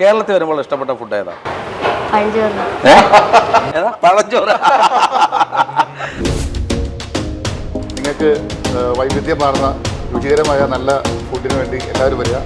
കേരളത്തിൽ വരുമ്പോൾ ഇഷ്ടപ്പെട്ട ഫുഡ് ഏതാ? പഴഞ്ചോറ്. ഏതാ? നിങ്ങൾക്ക് വൈവിധ്യമാർന്ന രുചികരമായ നല്ല ഫുഡിന് വേണ്ടി എല്ലാവരും വരിക.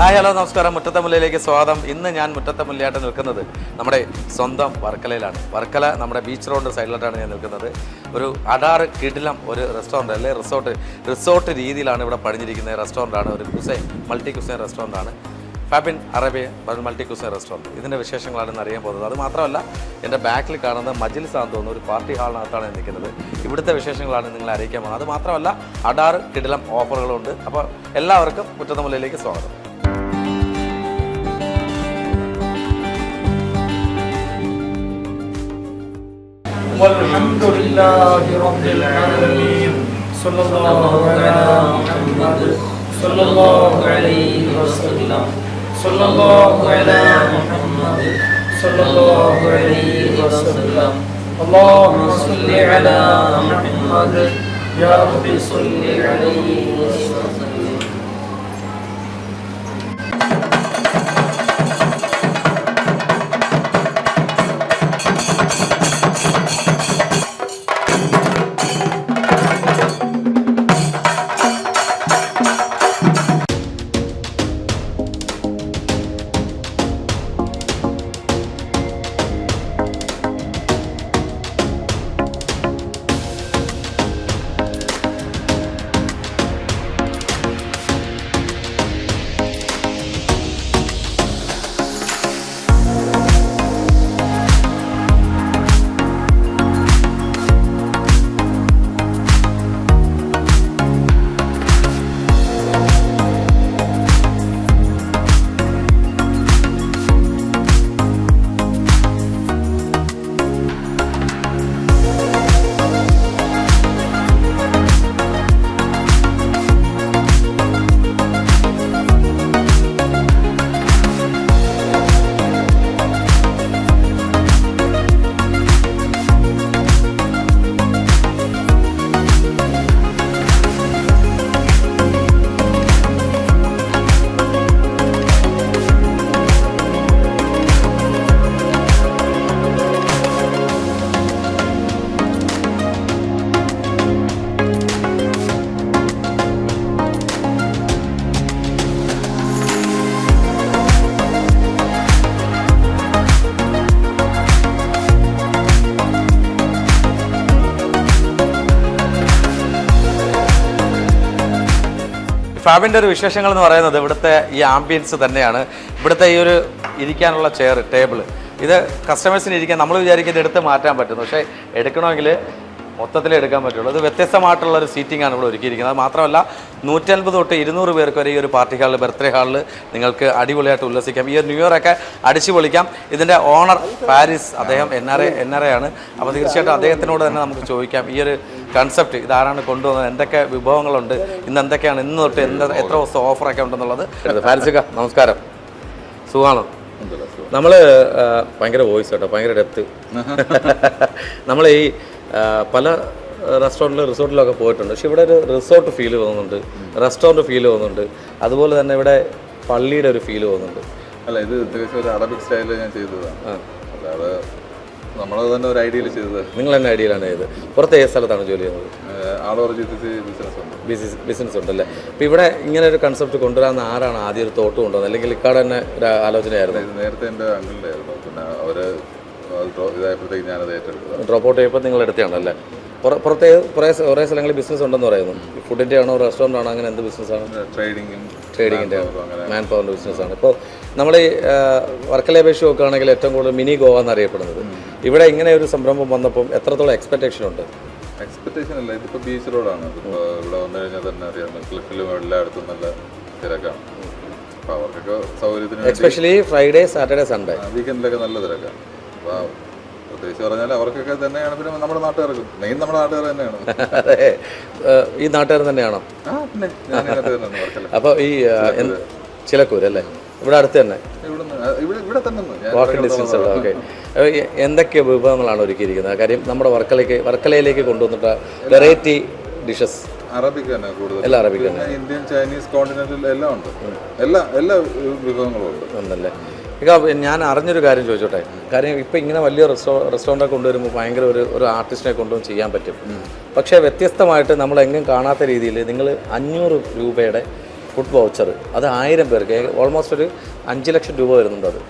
ഹായ് ഹലോ നമസ്കാരം. മുറ്റത്തെ മുല്ലയിലേക്ക് സ്വാഗതം. ഇന്ന് ഞാൻ മുറ്റത്തെ മുല്ലയായിട്ട് നിൽക്കുന്നത് നമ്മുടെ സ്വന്തം വർക്കലയിലാണ്. വർക്കല നമ്മുടെ ബീച്ച് റോഡ് സൈഡിലോട്ടാണ് ഞാൻ നിൽക്കുന്നത്. ഒരു അടാറ് കിടിലം ഒരു റെസ്റ്റോറന്റ് അല്ലെ? റിസോർട്ട് റിസോർട്ട് രീതിയിലാണ് ഇവിടെ പണിഞ്ഞിരിക്കുന്ന റെസ്റ്റോറന്റാണ് ഒരു cuisine multi cuisine റെസ്റ്റോറന്റാണ് Fabin Arabia multi cuisine restaurant ഇതിന്റെ വിശേഷങ്ങളാണ് ഇന്ന് അറിയാൻ പോകുന്നത്. അത് മാത്രമല്ല എന്റെ ബാക്കിൽ കാണുന്ന മജിൽസാന്ന് തോന്നുന്ന. ഒരു പാർട്ടി ഹാളിനകത്താണ് നിൽക്കുന്നത്. ഇവിടുത്തെ വിശേഷങ്ങളാണ് നിങ്ങൾ അറിയിക്കാൻ പോകുന്നത്. അത് മാത്രമല്ല അടാറ് കിടിലം ഓഫറുകളുണ്ട് അപ്പോൾ എല്ലാവർക്കും മുറ്റത്തെ മുല്ലയിലേക്ക് സ്വാഗതം. والحمد لله رب العالمين صلى الله على محمد صلى الله عليه وسلم صلى الله على محمد صلى الله عليه وسلم اللهم صل على محمد يا رب صل عليه وسلم ഫാബിന്റെ ഒരു വിശേഷങ്ങൾ എന്ന് പറയുന്നത് ഇവിടുത്തെ ഈ ആംബിയൻസ് തന്നെയാണ്. ഇവിടുത്തെ ഈ ഒരു ഇരിക്കാനുള്ള ചെയർ ടേബിൾ ഇത് കസ്റ്റമേഴ്സിന് ഇരിക്കാൻ നമ്മൾ വിചാരിക്കുന്നത് എടുത്ത് മാറ്റാൻ പറ്റുന്നു. പക്ഷേ എടുക്കണമെങ്കിൽ മൊത്തത്തിലേ എടുക്കാൻ പറ്റുള്ളൂ. അത് വ്യത്യസ്തമായിട്ടുള്ള ഒരു സീറ്റിംഗ് ആണ് ഇവിടെ ഒരുക്കിയിരിക്കുന്നത്. അത് മാത്രമല്ല നൂറ്റൻപത് തൊട്ട് ഇരുന്നൂറ് പേർക്ക് വരെ ഈ ഒരു പാർട്ടി ഹാളിൽ ബർത്ത്ഡേ ഹാളിൽ നിങ്ങൾക്ക് അടിപൊളിയായിട്ട് ഉല്ലസിക്കാം. ഈ ഒരു ന്യൂ ഇയർ അടിച്ചു പൊളിക്കാം. ഇതിന്റെ ഓണർ പാരീസ് അദ്ദേഹം N R A N R A ആണ്. അപ്പോൾ തീർച്ചയായിട്ടും അദ്ദേഹത്തിനോട് തന്നെ നമുക്ക് ചോദിക്കാം. ഈ ഒരു കൺസെപ്റ്റ് ഇതാരാണ് കൊണ്ടുവന്നത് എന്തൊക്കെ വിഭവങ്ങളുണ്ട് ഇന്ന് എന്തൊക്കെയാണ് ഇന്ന് തൊട്ട് എന്ത് എത്ര ദിവസം ഓഫറൊക്കെ ഉണ്ടെന്നുള്ളത്. ഫാൻസിക നമസ്കാരം. സുഖമാണോ നമ്മൾ ഭയങ്കര വോയിസ് കേട്ടോ ഭയങ്കര ഡെപ്ത് നമ്മൾ ഈ പല റെസ്റ്റോറന്റിലും റിസോർട്ടിലൊക്കെ പോയിട്ടുണ്ട്. പക്ഷെ ഇവിടെ ഒരു റിസോർട്ട് ഫീൽ തോന്നുന്നുണ്ട് റെസ്റ്റോറന്റ് ഫീൽ തോന്നുന്നുണ്ട്. അതുപോലെ തന്നെ ഇവിടെ പള്ളിയുടെ ഒരു ഫീൽ തോന്നുന്നുണ്ട്. അല്ല ഇത് ഒരു അറബിക് സ്റ്റൈലിൽ ഞാൻ ചെയ്തതാണ്. അല്ലാതെ നമ്മളത് തന്നെ ഒരു ഐഡിയയിൽ ചെയ്തത്. നിങ്ങൾ തന്നെ ഐഡിയയിലാണ് ചെയ്തത് പുറത്ത് ഏത് സ്ഥലത്താണ് ജോലി ചെയ്യുന്നത്? ആളോർ ജിത്തിച്ച് ബിസിനസ് ഉണ്ട്. അല്ലേ ബിസിനസ് ഉണ്ടല്ലേ? അപ്പോൾ ഇവിടെ ഇങ്ങനെ ഒരു കൺസെപ്റ്റ് കൊണ്ടുവരാമെന്ന് ആരാണ് ആദ്യം ഒരു തോട്ട് കൊണ്ടുവന്നത്? അല്ലെങ്കിൽ ഇക്കാട് തന്നെ ഒരു ആലോചനയായിരുന്നു? ഇത് നേരത്തെ എന്റെ അങ്കിളിന്റെ ആയിരുന്നു. പിന്നെ അവർ ഇതായപ്പോഴത്തേക്ക് ഞാനത് ഏറ്റെടുത്തു ഡ്രോപ്പ് ഔട്ട് ചെയ്യപ്പോൾ നിങ്ങൾ എടുത്തതാണല്ലേ? പുറ- പുറത്തെ കുറേ കുറേ സ്ഥലങ്ങളിൽ ബിസിനസ് ഉണ്ടെന്ന് പറയുന്നു. ഫുഡിന്റെ ആണോ റെസ്റ്റോറന്റ് ആണോ അങ്ങനെ എന്ത് ബിസിനസ്സാണ് ട്രേഡിങ്ങും ട്രേഡിങ്ങിന്റെ മാൻ പവറിന്റെ ബിസിനസ്സാണ് ഇപ്പോൾ നമ്മൾ വർക്കലെ അപേക്ഷ നോക്കുകയാണെങ്കിൽ ഏറ്റവും കൂടുതൽ മിനി ഗോവ എന്നറിയപ്പെടുന്നത്. ഇവിടെ ഇങ്ങനെ ഒരു സംരംഭം വന്നപ്പം എത്രത്തോളം എക്സ്പെക്ടേഷൻ ഉണ്ട്? എക്സ്പെക്ടേഷൻ അല്ല ഇതിപ്പോൾ ബീച്ച് റോഡാണ് ഇപ്പോൾ ഇവിടെ വന്നു കഴിഞ്ഞാൽ തന്നെ അറിയാം ക്ലിഫിലും എല്ലായിടത്തും നല്ല തിരക്കാണ്. അപ്പോൾ അവർക്കൊക്കെ സൗകര്യത്തിന് especially especially Friday Saturday Sunday വീക്കെൻഡിലൊക്കെ നല്ല തിരക്കാണ്. അപ്പോൾ പ്രത്യേകിച്ച് പറഞ്ഞാൽ അവർക്കൊക്കെ തന്നെയാണ്. പിന്നെ നമ്മുടെ നാട്ടുകാർക്കും മെയിൻ നമ്മുടെ നാട്ടുകാർ തന്നെയാണ്. ഈ നാട്ടുകാർ തന്നെയാണോ? ആ പിന്നെ അപ്പോൾ ഈ ചിലക്കൂരല്ലേ എന്ത് ചിലക്കൂര് അല്ലേ? ഇവിടെ അടുത്ത് തന്നെ. വാക്കിംഗ് ഡിസ്റ്റൻസ് ഉള്ള ഓക്കെ എന്തൊക്കെ വിഭവങ്ങളാണ് ഒരുക്കിയിരിക്കുന്നത്? കാര്യം നമ്മുടെ വർക്കലയ്ക്ക് വർക്കലയിലേക്ക് കൊണ്ടുവന്നിട്ട് വെറൈറ്റി ഡിഷസ് അറബിക് തന്നെ കൂടുതൽ എല്ലാം അറബിക് തന്നെ. ഇന്ത്യൻ ചൈനീസ് കോണ്ടിനെന്റൽ എല്ലാം ഉണ്ട്. എല്ലാ എല്ലാ വിഭവങ്ങളും ഉണ്ട്. ഇక ഞാൻ അറിഞ്ഞൊരു കാര്യം ചോദിച്ചോട്ടെ? കാര്യം ഇപ്പം ഇങ്ങനെ വലിയ റെസ്റ്റോ റെസ്റ്റോറന്റൊക്കെ കൊണ്ടുവരുമ്പോൾ ഭയങ്കര ഒരു ഒരു ആർട്ടിസ്റ്റിനെ കൊണ്ടുവന്ന് ചെയ്യാൻ പറ്റും. പക്ഷേ വ്യത്യസ്തമായിട്ട് നമ്മൾ എങ്ങും കാണാത്ത രീതിയിൽ നിങ്ങൾ അഞ്ഞൂറ് രൂപയുടെ ഫുഡ് വൗച്ചർ. അത് ആയിരം പേർക്ക്. ഓൾമോസ്റ്റ് ഒരു അഞ്ച് ലക്ഷം രൂപ വരുന്നുണ്ട് അത്.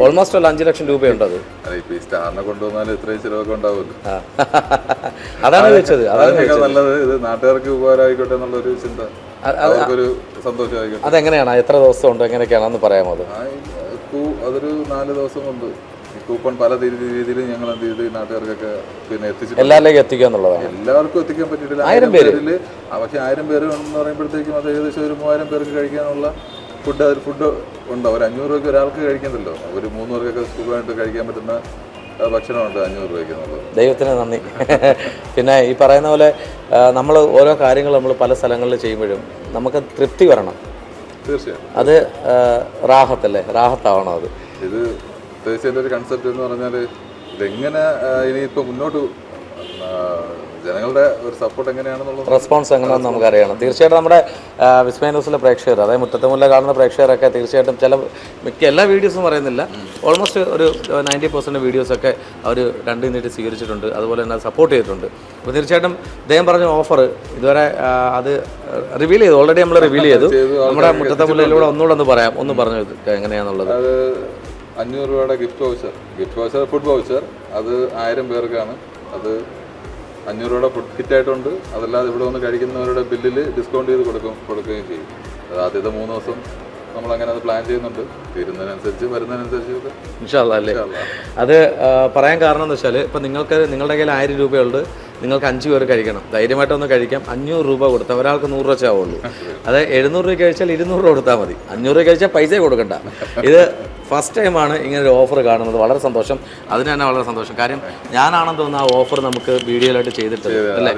ഓൾമോസ്റ്റ് അല്ല അഞ്ച് ലക്ഷം രൂപയുണ്ട് അത്. സ്റ്റാറിനെ കൊണ്ടുവന്നാൽ ഇത്രയും ചിലവൊക്കെ ഉണ്ടാവുമല്ലോ. ആ. അതാണ് ചോദിച്ചത്. അതാണ് നല്ലത്. ഇത് നാട്ടുകാർക്ക് ഉപകാരമായിക്കോട്ടെ എന്നുള്ളൊരു ചിന്ത. അവർക്കൊരു സന്തോഷമായിക്കോട്ടെ. അതെങ്ങനെയാണ്? എത്ര ദിവസം ഉണ്ട് എങ്ങനെയൊക്കെയാണെന്ന് പറയാമോ അത്? അതൊരു നാല് ദിവസം കൊണ്ട് കൂപ്പൺ പല രീതിയിൽ ഞങ്ങൾ എന്ത് ചെയ്ത്? നാട്ടുകാർക്കൊക്കെ പിന്നെ എത്തിച്ചു എല്ലാവരിലേക്കും എത്തിക്കുക എന്നുള്ളതാണ്. എല്ലാവർക്കും എത്തിക്കാൻ പറ്റിയിട്ടില്ല. ആയിരം പേരിൽ പക്ഷെ ആയിരം പേര് എന്ന് പറയുമ്പോഴത്തേക്കും അത് ഏകദേശം ഒരു മൂവായിരം പേർക്ക് കഴിക്കാനുള്ള ഫുഡ് അതിൽ ഫുഡ് ഉണ്ടോ? ഒരു അഞ്ഞൂറ് രൂപയ്ക്ക് ഒരാൾക്ക് കഴിക്കുന്നുണ്ടല്ലോ ഒരു മൂന്ന് പേർക്കൊക്കെ സുഖമായിട്ട് കഴിക്കാൻ പറ്റുന്ന ഭക്ഷണമുണ്ട് അഞ്ഞൂറ് രൂപയ്ക്ക് എന്നുള്ളത്. ദൈവത്തിന് നന്ദി. പിന്നെ ഈ പറയുന്ന പോലെ നമ്മൾ ഓരോ കാര്യങ്ങൾ നമ്മൾ പല സ്ഥലങ്ങളിൽ ചെയ്യുമ്പോഴും നമുക്ക് തൃപ്തി വരണം. തീർച്ചയായും. അത് റാഹത്തല്ലേ? റാഹത്താവണം അത്. ഇത് തീർച്ചയായിട്ടും ഒരു കൺസെപ്റ്റ് എന്ന് പറഞ്ഞാൽ ഇതെങ്ങനെ ഇനിയിപ്പോൾ മുന്നോട്ട് ജനങ്ങളുടെ ഒരു സപ്പോർട്ട് എങ്ങനെയാണെന്നുള്ളത് റെസ്പോൺസ് എങ്ങനെയാണെന്ന് നമുക്കറിയണം. തീർച്ചയായിട്ടും നമ്മുടെ വിസ്മയ ന്യൂസിലെ പ്രേക്ഷകർ അതായത് മുറ്റത്തുമുല്ല കാണുന്ന പ്രേക്ഷകരൊക്കെ തീർച്ചയായിട്ടും ചില മിക്ക എല്ലാ വീഡിയോസും പറയുന്നില്ല. ഓൾമോസ്റ്റ് ഒരു നയന്റി പെർസെന്റ് വീഡിയോസൊക്കെ അവർ രണ്ടു നീട്ടി സ്വീകരിച്ചിട്ടുണ്ട്. അതുപോലെ തന്നെ സപ്പോർട്ട് ചെയ്തിട്ടുണ്ട്. അപ്പോൾ തീർച്ചയായിട്ടും അദ്ദേഹം പറഞ്ഞ ഓഫർ ഇതുവരെ അത് റിവീൽ ചെയ്തു. ഓൾറെഡി നമ്മൾ റിവീൽ ചെയ്തു. നമ്മുടെ മുറ്റത്തെ മുല്ലയിലൂടെ ഒന്നുകൂടെ ഒന്ന് പറയാം. ഒന്ന് പറഞ്ഞു എങ്ങനെയാണെന്നുള്ളത് അഞ്ഞൂറ് രൂപയുടെ gift voucher gift voucher food voucher അത് ആയിരം പേർക്കാണ്. അത് അഞ്ഞൂറ് രൂപയുടെ ഫുഡ് കിറ്റ് ആയിട്ടുണ്ട്. അതല്ലാതെ ഇവിടെ വന്ന് കഴിക്കുന്നവരുടെ ബില്ലിൽ ഡിസ്കൗണ്ട് ചെയ്ത് കൊടുക്കും കൊടുക്കുകയും ചെയ്യും. അത് ആദ്യത്തെ മൂന്ന് ദിവസം നമ്മൾ അങ്ങനെ അത് പ്ലാൻ ചെയ്യുന്നുണ്ട്. തീരുന്നതിനനുസരിച്ച് വരുന്നതിനനുസരിച്ച് ഇൻഷാല്ല അല്ലേ? അത് പറയാൻ കാരണം എന്ന് വെച്ചാൽ ഇപ്പം നിങ്ങൾക്ക് നിങ്ങളുടെ കയ്യിൽ ആയിരം രൂപയുണ്ട്. നിങ്ങൾക്ക് അഞ്ച് പേർ കഴിക്കണം. ധൈര്യമായിട്ടൊന്ന് കഴിക്കാം. അഞ്ഞൂറ് രൂപ കൊടുത്താൽ ഒരാൾക്ക് നൂറ് രൂപ ആവുള്ളൂ അത് എഴുന്നൂറ് രൂപ കഴിച്ചാൽ ഇരുന്നൂറ് രൂപ കൊടുത്താൽ മതി. അഞ്ഞൂറ് രൂപ കഴിച്ചാൽ പൈസ കൊടുക്കണ്ട. ഇത് ഫസ്റ്റ് ടൈമാണ് ഇങ്ങനെ ഒരു ഓഫർ കാണുന്നത്. വളരെ സന്തോഷം. അതിന് തന്നെ വളരെ സന്തോഷം. കാര്യം ഞാനാണെന്ന് തോന്നുന്നു ആ ഓഫർ നമുക്ക് വീഡിയോയിലായിട്ട് ചെയ്തിട്ടുണ്ട് അല്ലേ?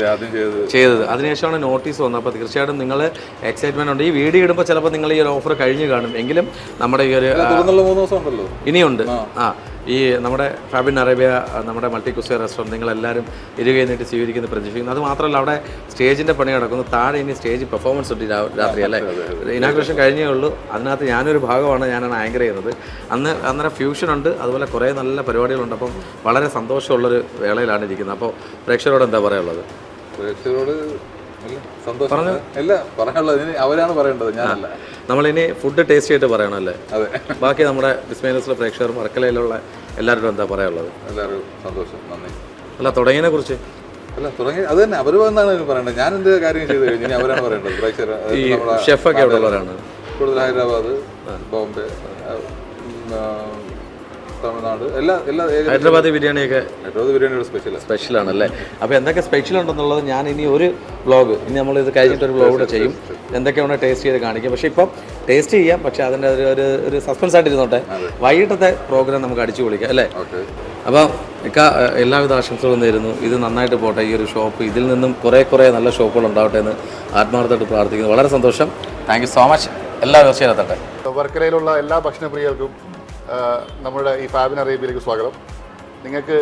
ചെയ്തത്. അതിനുശേഷമാണ് നോട്ടീസ് വന്നത്. അപ്പോൾ തീർച്ചയായിട്ടും നിങ്ങൾ എക്സൈറ്റ്മെന്റ് ഉണ്ട്. ഈ വീഡിയോ ഇടുമ്പോൾ ചിലപ്പോൾ നിങ്ങൾ ഈ ഒരു ഓഫർ കഴിഞ്ഞ് കാണും. എങ്കിലും നമ്മുടെ ഈ ഒരു ഇനിയുണ്ട്. ആ. ഈ നമ്മുടെ ഫാബിൻ അറേബ്യ നമ്മുടെ മൾട്ടി കുസിയ റെസ്റ്റോറന്റ് നിങ്ങളെല്ലാവരും ഇരുകൈ നീട്ടി സ്വീകരിക്കുന്ന പ്രതീക്ഷിക്കുന്നു. അത് മാത്രമല്ല അവിടെ സ്റ്റേജിന്റെ പണി നടക്കുന്നു. താഴെ ഇനി സ്റ്റേജ് പെർഫോമൻസ് ഉണ്ട് രാത്രി അല്ലേ? ഇനാഗ്രേഷൻ കഴിഞ്ഞേ ഉള്ളൂ. അതിനകത്ത് ഞാനൊരു ഭാഗമാണ് ഞാനാണ് ആങ്കർ ചെയ്യുന്നത്. അന്ന് അന്നേരം ഫ്യൂഷൻ ഉണ്ട്. അതുപോലെ കുറേ നല്ല പരിപാടികളുണ്ട്. അപ്പം വളരെ സന്തോഷമുള്ളൊരു വേളയിലാണ് ഇരിക്കുന്നത്. അപ്പോൾ പ്രേക്ഷകരോട് എന്താ പറയാനുള്ളത്? പ്രേക്ഷകരോട് സന്തോഷം. അല്ല പറയാനുള്ളത് അവരാണ് പറയേണ്ടത് ഞാനല്ല. നമ്മളിനി ഫുഡ് ടേസ്റ്റ് ചെയ്തിട്ട് പറയണം അല്ലേ അതെ. ബാക്കി നമ്മുടെ ബിസ്മേനസിലെ പ്രേക്ഷകർ വർക്കലയിലുള്ള എല്ലാവരോടും എന്താ പറയാനുള്ളത്? എല്ലാവരും സന്തോഷം. നന്ദി. അല്ല തുടങ്ങിയതിനെ കുറിച്ച്? അല്ല തുടങ്ങി അത് തന്നെ. അവർ വന്നാണ് എനിക്ക് പറയേണ്ടത് ഞാൻ എന്ത് കാര്യം ചെയ്ത് കഴിഞ്ഞു ഇനി അവരാണ് പറയേണ്ടത്. പ്രേക്ഷകർ ഈ ഷെഫൊക്കെ എവിടെ കൂടുതൽ ഹൈദരാബാദ് ബോംബെ തമിഴ്നാട്. എല്ലാ എല്ലാ ഹൈദരാബാദി ബിരിയാണിയൊക്കെ ഹൈദരാബാദ് ബിരിയാണിയുടെ സ്പെഷ്യൽ സ്പെഷ്യലാണ് അല്ലേ അപ്പോൾ എന്തൊക്കെ സ്പെഷ്യൽ ഉണ്ടെന്നുള്ളത് ഞാൻ ഇനി ഒരു വ്ളോഗ് ഇനി നമ്മൾ ഇത് കഴിഞ്ഞിട്ട് ഒരു വ്ളോഗ് കൂടെ ചെയ്യും. എന്തൊക്കെയാണ് ടേസ്റ്റ് ചെയ്ത് കാണിക്കും. പക്ഷേ ഇപ്പം ടേസ്റ്റ് ചെയ്യാം. പക്ഷേ അതിന്റെ ഒരു ഒരു ഒരു സസ്പെൻസ് ആയിട്ട് ഇരുന്നോട്ടെ വൈകിട്ടത്തെ പ്രോഗ്രാം നമുക്ക് അടിച്ചു പൊളിക്കാം അല്ലേ? ഓക്കെ. അപ്പോൾ ഇക്ക എല്ലാവിധ ആശംസകളും നേരുന്നു. ഇത് നന്നായിട്ട് പോട്ടെ ഈ ഒരു ഷോപ്പ് ഇതിൽ നിന്നും കുറേ കുറേ നല്ല ഷോപ്പുകൾ ഉണ്ടാവട്ടെ എന്ന് ആത്മാർത്ഥമായിട്ട് പ്രാർത്ഥിക്കുന്നു. വളരെ സന്തോഷം. താങ്ക് യു സോ മച്ച് എല്ലാ ദിവസവും എത്തട്ടെ. വർക്കലയിലുള്ള എല്ലാ ഭക്ഷണപ്രിയർക്കും നമ്മുടെ ഈ ഫാബിൻ അറേബ്യയിലേക്ക് സ്വാഗതം. നിങ്ങൾക്ക്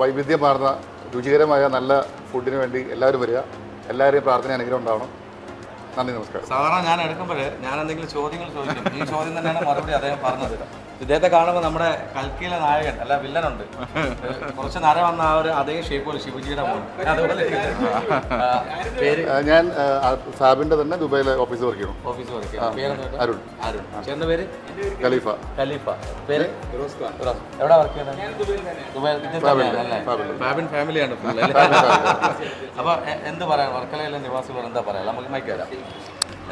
വൈവിധ്യമാർന്ന രുചികരമായ നല്ല ഫുഡിന് വേണ്ടി എല്ലാവരും വരിക. എല്ലാവരെയും പ്രാർത്ഥന അനുഗ്രഹം ഉണ്ടാവണം. നന്ദി നമസ്കാരം. സാധാരണ ഞാൻ എടുക്കുമ്പോൾ ഞാൻ എന്തെങ്കിലും ചോദ്യങ്ങൾ ചോദിക്കും. ഈ ചോദ്യം തന്നെയാണ് മറുപടി അദ്ദേഹം പറഞ്ഞത്. ഇദ്ദേഹത്തെ കാണുമ്പോൾ നമ്മുടെ കൽക്കിയിലെ നായകൻ അല്ല വില്ലനുണ്ട്. കുറച്ച് നര വന്ന ആ ഒരു അതേ ഷേപ്പ് പോലെ ശിവജിയുടെ പോലെ അതുപോലെ പേര്? ഞാൻ സാബിന്റെ തന്നെ ദുബായിലെ ഓഫീസ് വർക്ക് ചെയ്യണം. ഓഫീസ് വർക്ക് ചെയ്യണം. അരുൺ. അരുൺ. ചേട്ടന്റെ പേര്? ഖലീഫ. ഖലീഫ. പേര്. എവിടെ വർക്ക് ചെയ്യുന്നത്? ഫാബിൻ. ഫാമിലിയാണ്? അപ്പൊ എന്ത് പറയാൻ വർക്കലയിലെ നിവാസികളോട് എന്താ പറയാ? നമുക്ക് മൈക്ക് വരാം.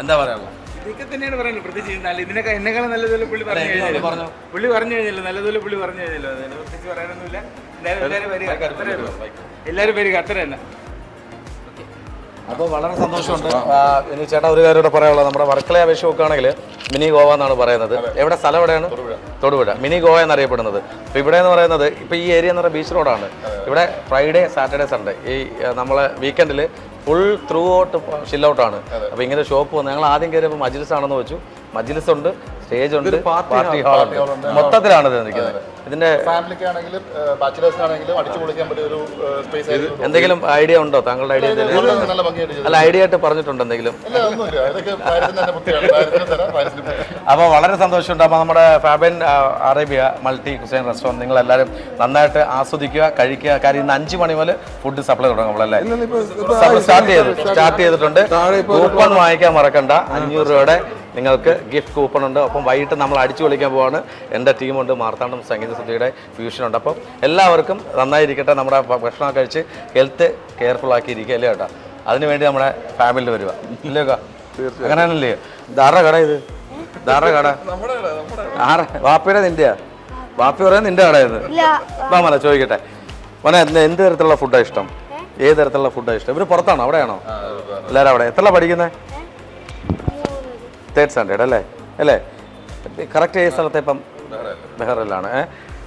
എന്താ പറയാനുള്ളത്? ഇതൊക്കെ തന്നെയാണ് പറയുന്നത്. പ്രത്യേകിച്ച് നല്ല ഇതിനൊക്കെ എന്നെക്കാളും നല്ലതുപോലെ പുള്ളി പറഞ്ഞു കഴിഞ്ഞല്ലോ? പറഞ്ഞോ. പുള്ളി പറഞ്ഞു കഴിഞ്ഞല്ലോ? നല്ലതുപോലെ പുള്ളി പറഞ്ഞു കഴിഞ്ഞല്ലോ? അതിനെ പ്രത്യേകിച്ച് പറയാനൊന്നുമില്ല. എല്ലാവരും വരിക. എല്ലാവരും വരിക. അത്ര തന്നെ. അപ്പോൾ വളരെ സന്തോഷമുണ്ട്. ഇനി ചേട്ടാ ഒരു കാര്യം കൂടെ പറയാനുള്ളത്. നമ്മുടെ വർക്കലയെ അപേക്ഷ നോക്കുകയാണെങ്കിൽ മിനി ഗോവ എന്നാണ് പറയുന്നത്. എവിടെ? സ്ഥലം എവിടെയാണ്? തൊടുപുഴ. മിനി ഗോവ എന്നറിയപ്പെടുന്നത്. അപ്പോൾ ഇവിടെ എന്ന് പറയുന്നത് ഇപ്പോൾ ഈ ഏരിയ എന്ന് പറയുന്നത് ബീച്ച് റോഡാണ്. ഇവിടെ ഫ്രൈഡേ സാറ്റർഡേ സൺഡേ. ഈ നമ്മളെ വീക്കെൻഡിൽ ഫുൾ ത്രൂ ഔട്ട് ഷിൽ ഔട്ടാണ് അപ്പോൾ ഇങ്ങനെ ഷോപ്പ് വന്ന് ഞങ്ങൾ ആദ്യം കയറിയപ്പോൾ മജ്ലിസ് ആണെന്ന് വെച്ചു. മജ്ലിസ് ഉണ്ട് സ്റ്റേജ് ഉണ്ട് പാർട്ടി ഹാൾ ഉണ്ട്. ഉണ്ട് മൊത്തത്തിലാണ് ഇത് നിൽക്കുന്നത്. ഇതിന്റെ ഫാമിലിക്ക് ആണെങ്കിലും ബാച്ചിലേഴ്സിനാണെങ്കിലും അടിച്ചു പൊളിക്കാൻ പറ്റിയ ഒരു സ്പേസ് എന്തെങ്കിലും ഐഡിയ ഉണ്ടോ? താങ്കളുടെ ഐഡിയ അല്ല ഐഡിയ ആയിട്ട് പറഞ്ഞിട്ടുണ്ട് എന്തെങ്കിലും? അപ്പോൾ വളരെ സന്തോഷമുണ്ട്. അപ്പോൾ നമ്മുടെ Fabin Arabia multi cuisine restaurant നിങ്ങൾ എല്ലാവരും നന്നായിട്ട് ആസ്വദിക്കുക കഴിക്കുക. കാര്യം ഇന്ന് അഞ്ച് മണി മുതൽ ഫുഡ് സപ്ലൈ തുടങ്ങും നമ്മളല്ലേ സ്റ്റാർട്ട് ചെയ്തു സ്റ്റാർട്ട് ചെയ്തിട്ടുണ്ട്. കൂപ്പൺ വാങ്ങിക്കാൻ മറക്കണ്ട. അഞ്ഞൂറ് രൂപയുടെ നിങ്ങൾക്ക് ഗിഫ്റ്റ് കൂപ്പൺ ഉണ്ട്. അപ്പം വൈകിട്ട് നമ്മൾ അടിച്ചു വിളിക്കാൻ പോവാണ്. എന്റെ ടീമുണ്ട് മാർത്താണ്ഡം സംഗീത സുദ്ധിയുടെ ഫ്യൂഷൻ ഉണ്ട്. അപ്പം എല്ലാവർക്കും നന്നായിരിക്കട്ടെ നമ്മുടെ ഭക്ഷണം കഴിച്ച് ഹെൽത്ത് കെയർഫുൾ ആക്കിയിരിക്കുക അല്ലേ കേട്ടോ അതിനുവേണ്ടി നമ്മുടെ ഫാമിലിയിൽ വരിക. ഇല്ലേ കേട്ടോ? അങ്ങനെയാണല്ലേ? ധാറ കട ഇത്. ധാറ കട. ആറ വാപ്പയുടെ നിന്റെയാ? വാപ്പി പറയാൻ നിന്റെ കടയത് വാമല ചോദിക്കട്ടെ. മോനെ എന്ത് എന്ത് തരത്തിലുള്ള ഫുഡാണ് ഇഷ്ടം? ഏത് തരത്തിലുള്ള ഫുഡാണ് ഇഷ്ടം? ഇവർ പുറത്താണോ? അവിടെയാണോ? എല്ലാവരും അവിടെ. എത്ര പഠിക്കുന്നത് തേർഡ് സ്റ്റാൻഡേർഡ് അല്ലേ? അല്ലേ? കറക്റ്റ് ഏത് സ്ഥലത്തെ ഇപ്പം ബെഹറിലാണ്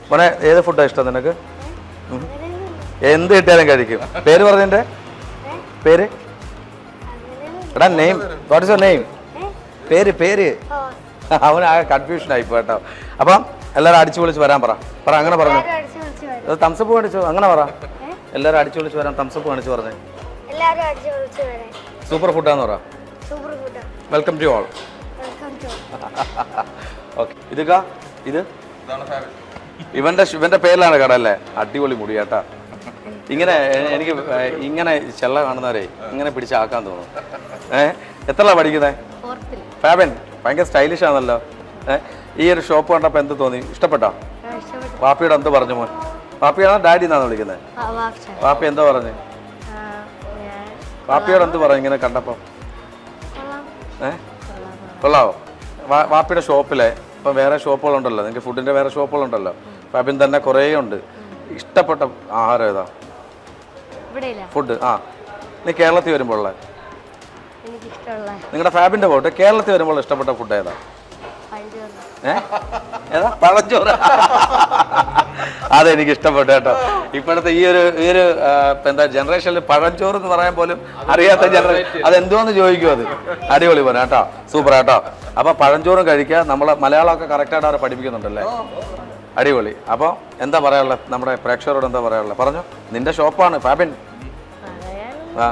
മോനെ ഏത് ഫുഡാണ് ഇഷ്ടം നിനക്ക്? എന്ത് കിട്ടിയാലും കഴിക്കും. പേര് പറഞ്ഞതിന്റെ പേര്? എടാ name what is your name പേര് പേര്. അവൻ ആകെ കൺഫ്യൂഷൻ ആയി കേട്ടോ. അപ്പം എല്ലാവരും അടിച്ചു വിളിച്ച് വരാൻ പറ. പറ അങ്ങനെ പറഞ്ഞു. തംസപ്പ് കാണിച്ചു? അങ്ങനെ പറ. എല്ലാവരും അടിച്ചു വിളിച്ച് വരാൻ തംസപ്പ് കാണിച്ചു പറഞ്ഞേ. സൂപ്പർ ഫുഡാന്ന് പറ. വെൽക്കം ടു ഓൾ ഓക്കെ ഇതുക ഇത്? ഇവന്റെ ഇവന്റെ പേരിലാണ് കട അല്ലേ? അടിപൊളി മുടി കേട്ടാ ഇങ്ങനെ എനിക്ക് ഇങ്ങനെ ചെള്ള കാണുന്നവരെ ഇങ്ങനെ പിടിച്ചാക്കാൻ തോന്നും. ഏഹ് എത്ര പഠിക്കുന്നേ? ഫോർത്തിൽ. ഫാബൻ ഭയങ്കര സ്റ്റൈലിഷ് ആണല്ലോ. ഏഹ് ഈ ഒരു ഷോപ്പ് കണ്ടപ്പോൾ എന്ത് തോന്നി? ഇഷ്ടപ്പെട്ടോ? വാപ്പിയോട് എന്ത് പറഞ്ഞു മോൻ? വാപ്പിയാണോ ഡാഡി എന്നാണ് വിളിക്കുന്നത്. വാപ്പി. എന്തോ പറഞ്ഞു? വാപ്പിയോട് എന്ത് പറഞ്ഞു ഇങ്ങനെ കണ്ടപ്പോൾ ഏഹ് കൊള്ളാവോ? വാപ്പിയുടെ ഷോപ്പിലെ ഇപ്പം വേറെ ഷോപ്പുകളുണ്ടല്ലോ. നിങ്ങൾക്ക് ഫുഡിന്റെ വേറെ ഷോപ്പുകളുണ്ടല്ലോ. ഫാബിൻ തന്നെ കുറേ ഉണ്ട് ഇഷ്ടപ്പെട്ട ആഹാരം ഏതാ? ഫുഡ്. ആ. നീ കേരളത്തിൽ വരുമ്പോഴുള്ള. നിങ്ങളുടെ ഫാബിന്റെ പോട്ടെ. കേരളത്തിൽ വരുമ്പോൾ ഇഷ്ടപ്പെട്ട ഫുഡ് ഏതാ? ഏതാ? പഴഞ്ചോറ്. അതെനിക്ക് ഇഷ്ടപ്പെട്ടു കേട്ടോ. ഇപ്പോഴത്തെ ഈ ഒരു ഈ ഒരു എന്താ ജനറേഷനിൽ പഴഞ്ചോറ് എന്ന് പറയാൻ പോലും അറിയാത്ത ജനറേഷൻ അത് അതെന്തോന്ന് ചോദിക്കും അത്? അടിപൊളി പോലെ കേട്ടോ. സൂപ്പർ കേട്ടോ. അപ്പൊ പഴഞ്ചോറും കഴിക്കുക. നമ്മളെ മലയാളമൊക്കെ കറക്റ്റായിട്ട് അവരെ പഠിപ്പിക്കുന്നുണ്ടല്ലേ? അടിപൊളി. അപ്പോൾ എന്താ പറയാനുള്ളത് നമ്മുടെ പ്രേക്ഷകരോട് എന്താ പറയാനുള്ളത് പറഞ്ഞു. നിന്റെ ഷോപ്പാണ് ഫാബിൻ. എല്ലാരും ആ.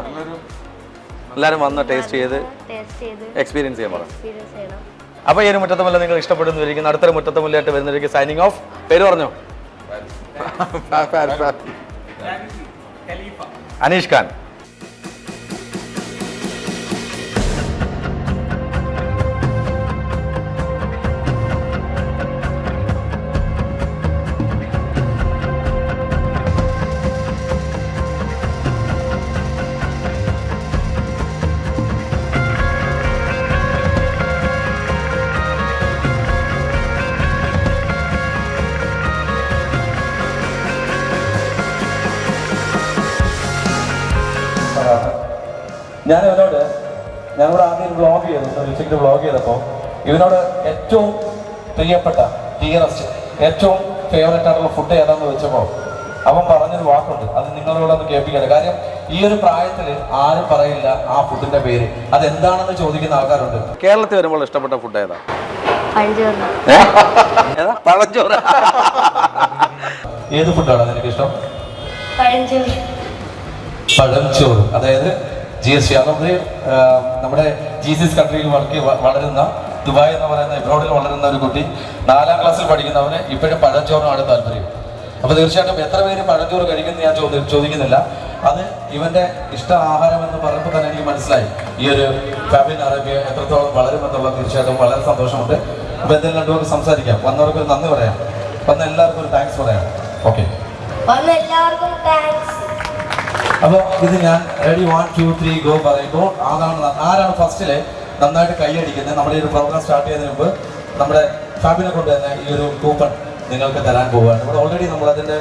എല്ലാവരും വന്ന് ടേസ്റ്റ് ചെയ്ത് ടേസ്റ്റ് ചെയ്ത് എക്സ്പീരിയൻസ് ചെയ്യാൻ പറ. എക്സ്പീരിയൻസ് ചെയ്യണം. അപ്പോൾ ഈ ഒരു മുറ്റത്തുമല്ല നിങ്ങൾ ഇഷ്ടപ്പെടുന്നു ഇഷ്ടപ്പെടുന്നവരിക്കും അടുത്തൊരു മുറ്റത്തുമുല്ലായിട്ട് വരുന്നവരിക്കും സൈനിങ് ഓഫ് പേര് പറഞ്ഞോ? അനീഷ് ഖാൻ. ഉച്ചയ്ക്ക് വ്ളോഗ് ചെയ്തപ്പോൾ ഇവനോട് ഏറ്റവും പ്രിയപ്പെട്ട ഡിയറസ്റ്റ് ഏറ്റവും ഫേവറേറ്റ് ആയിട്ടുള്ള ഫുഡ് ഏതാണെന്ന് വെച്ചപ്പോൾ അവൻ പറഞ്ഞൊരു വാക്കുണ്ട്. അത് നിങ്ങളോട് ഒന്ന് കേൾപ്പിക്കണം കാര്യം ഈ ഒരു പ്രായത്തിൽ ആരും പറയില്ല ആ ഫുഡിന്റെ പേര്. അത് എന്താണെന്ന് ചോദിക്കുന്ന ആൾക്കാരുണ്ട്. കേരളത്തിൽ വരുമ്പോൾ ഇഷ്ടപ്പെട്ട ഫുഡ് ഏതാ? പഴഞ്ചോറ്. ഏത് ഫുഡാണ് നിനക്ക് ഇഷ്ടം പഴഞ്ചോറ്. അതായത് ജി എസ് ടി നമ്മുടെ നമ്മുടെ ജീസസ് കൺട്രിയിൽ വർക്ക് വളരുന്ന ദുബായ് എന്ന് പറയുന്ന എബ്രോഡിൽ വളരുന്ന ഒരു കുട്ടി നാലാം ക്ലാസ്സിൽ പഠിക്കുന്നവന് ഇപ്പോഴും പഴഞ്ചോറാണ് താല്പര്യം. അപ്പോൾ തീർച്ചയായിട്ടും എത്ര പേര് പഴഞ്ചോറ് കഴിക്കുന്നു ഞാൻ ചോദി ചോദിക്കുന്നില്ല. അത് ഇവന്റെ ഇഷ്ട ആഹാരം എന്ന് പറയുമ്പോൾ തന്നെ എനിക്ക് മനസ്സിലായി. ഈ ഒരു ഫാബിൻ ആരോഗ്യം എത്രത്തോളം വളരുമെന്നുള്ള തീർച്ചയായിട്ടും വളരെ സന്തോഷമുണ്ട്. അപ്പോൾ എന്തെങ്കിലും രണ്ടുപേർക്ക് സംസാരിക്കാം. വന്നവർക്ക് നന്ദി പറയാം. വന്ന എല്ലാവർക്കും ഒരു താങ്ക്സ് പറയാം. ഓക്കെ വന്ന എല്ലാവർക്കും താങ്ക്സ് അപ്പോൾ ഇത് ഞാൻ ready one two three go പറയുമ്പോൾ ന- ആരാണ് ഫസ്റ്റിൽ നന്നായിട്ട് കൈയടിക്കുന്നത് നമ്മുടെ ഈ ഒരു പ്രോഗ്രാം സ്റ്റാർട്ട് ചെയ്യുന്നതിന് മുമ്പ് നമ്മുടെ ഫാബിനെ കൊണ്ട് തന്നെ ഈ ഒരു കൂപ്പൺ നിങ്ങൾക്ക് തരാൻ പോവുകയാണ്. ഇവിടെ ഓൾറെഡി നമ്മൾ അതിന്റെ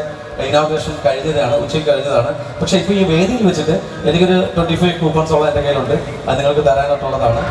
ഇനോഗ്രേഷൻ കഴിഞ്ഞതാണ് ഉച്ചയ്ക്ക് കഴിഞ്ഞതാണ്. പക്ഷേ ഇപ്പോൾ ഈ വേദിയിൽ വെച്ചിട്ട് എനിക്കൊരു ട്വന്റി ഫൈവ് കൂപ്പൺസ് ഉള്ള എന്റെ കയ്യിലുണ്ട്. അത് നിങ്ങൾക്ക് തരാനായിട്ടുള്ളതാണ്.